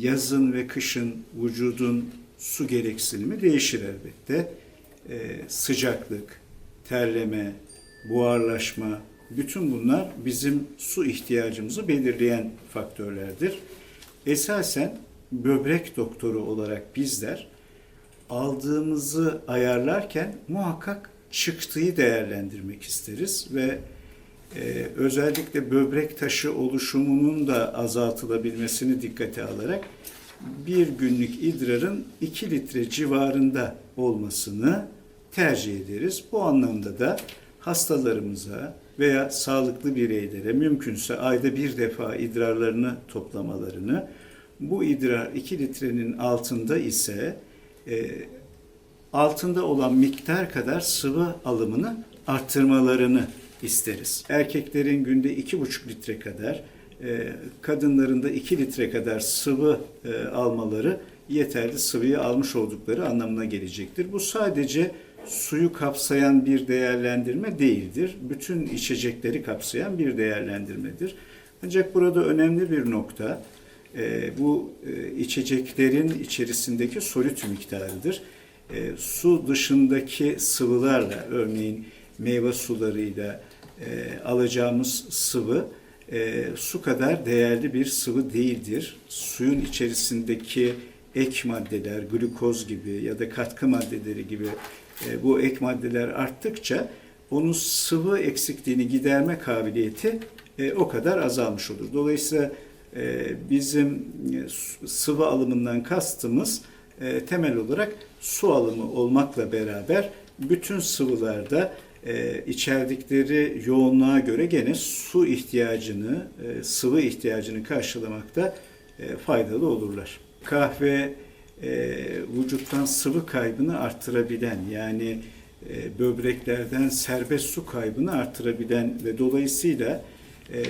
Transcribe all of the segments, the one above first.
yazın ve kışın vücudun su gereksinimi değişir elbette. E, sıcaklık, terleme, buharlaşma, bütün bunlar bizim su ihtiyacımızı belirleyen faktörlerdir. Esasen böbrek doktoru olarak bizler aldığımızı ayarlarken muhakkak çıktığı değerlendirmek isteriz ve e, özellikle böbrek taşı oluşumunun da azaltılabilmesini dikkate alarak bir günlük idrarın 2 litre civarında olmasını tercih ederiz. Bu anlamda da hastalarımıza veya sağlıklı bireylere mümkünse ayda bir defa idrarlarını toplamalarını, bu idrar 2 litrenin altında ise e, altında olan miktar kadar sıvı alımını arttırmalarını isteriz. Erkeklerin günde 2,5 litre kadar, e, kadınların da 2 litre kadar sıvı e, almaları yeterli sıvıyı almış oldukları anlamına gelecektir. Bu sadece suyu kapsayan bir değerlendirme değildir. Bütün içecekleri kapsayan bir değerlendirmedir. Ancak burada önemli bir nokta e, bu içeceklerin içerisindeki solüt miktarıdır. Su dışındaki sıvılarla, örneğin meyve sularıyla e, alacağımız sıvı e, su kadar değerli bir sıvı değildir. Suyun içerisindeki ek maddeler, glukoz gibi ya da katkı maddeleri gibi e, bu ek maddeler arttıkça onun sıvı eksikliğini giderme kabiliyeti e, o kadar azalmış olur. Dolayısıyla e, bizim e, sıvı alımından kastımız e, temel olarak su alımı olmakla beraber bütün sıvılarda e, içerdikleri yoğunluğa göre gene su ihtiyacını, e, sıvı ihtiyacını karşılamakta e, faydalı olurlar. Kahve e, vücuttan sıvı kaybını arttırabilen yani e, böbreklerden serbest su kaybını arttırabilen ve dolayısıyla e,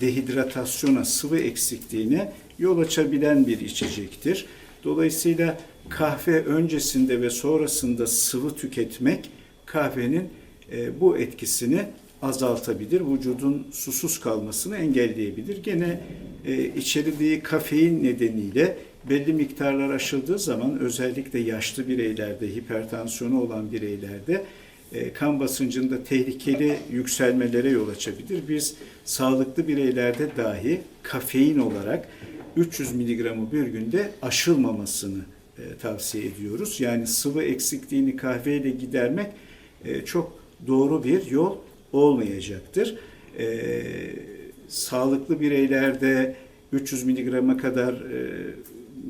dehidratasyona, sıvı eksikliğine yol açabilen bir içecektir. Dolayısıyla kahve öncesinde ve sonrasında sıvı tüketmek kahvenin e, bu etkisini azaltabilir, vücudun susuz kalmasını engelleyebilir. Gene e, içerdiği kafein nedeniyle belli miktarlar aşıldığı zaman özellikle yaşlı bireylerde, hipertansiyonu olan bireylerde e, kan basıncında tehlikeli yükselmelere yol açabilir. Biz sağlıklı bireylerde dahi kafein olarak 300 miligramı bir günde aşılmamasını tavsiye ediyoruz. Yani sıvı eksikliğini kahveyle gidermek e, çok doğru bir yol olmayacaktır. E, sağlıklı bireylerde 300 miligrama kadar e,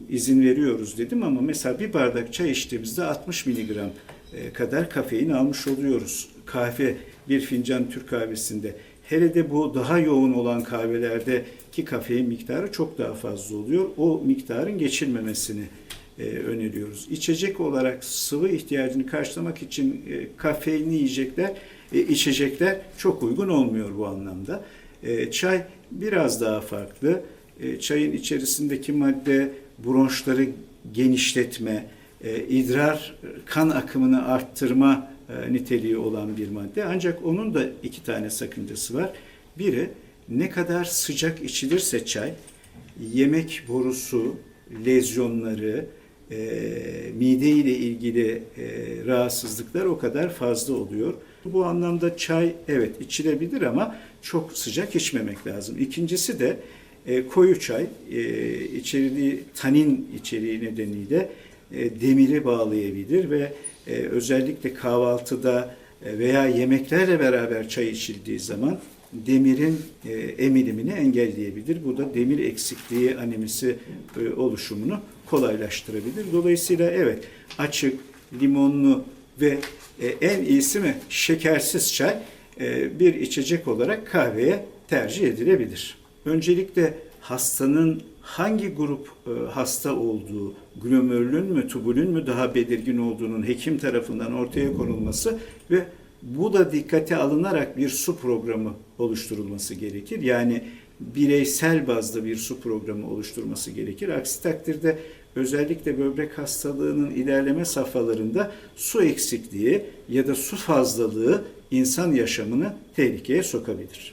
izin veriyoruz dedim ama mesela bir bardak çay içtiğimizde 60 miligram e, kadar kafein almış oluyoruz. Kahve, bir fincan Türk kahvesinde. Hele de bu daha yoğun olan kahvelerdeki kafein miktarı çok daha fazla oluyor. O miktarın geçilmemesini e, öneriyoruz. İçecek olarak sıvı ihtiyacını karşılamak için e, kafeinli yiyecekler, e, içecekler çok uygun olmuyor bu anlamda. E, çay biraz daha farklı. E, çayın içerisindeki madde bronşları genişletme, e, idrar kan akımını arttırma e, niteliği olan bir madde. Ancak onun da iki tane sakıncası var. Biri ne kadar sıcak içilirse çay, yemek borusu, lezyonları, e, mide ile ilgili e, rahatsızlıklar o kadar fazla oluyor. Bu anlamda çay evet içilebilir ama çok sıcak içmemek lazım. İkincisi de e, koyu çay e, içeriği tanin içeriği nedeniyle e, demiri bağlayabilir ve e, özellikle kahvaltıda e, veya yemeklerle beraber çay içildiği zaman demirin e, emilimini engelleyebilir. Bu da demir eksikliği anemisi e, oluşumunu kolaylaştırabilir. Dolayısıyla evet açık, limonlu ve e, en iyisi mi şekersiz çay e, bir içecek olarak kahveye tercih edilebilir. Öncelikle hastanın hangi grup e, hasta olduğu, glomerülün mü, tubulün mü daha belirgin olduğunun hekim tarafından ortaya konulması ve bu da dikkate alınarak bir su programı oluşturulması gerekir. Yani bireysel bazda bir su programı oluşturması gerekir. Aksi takdirde özellikle böbrek hastalığının ilerleme safhalarında su eksikliği ya da su fazlalığı insan yaşamını tehlikeye sokabilir.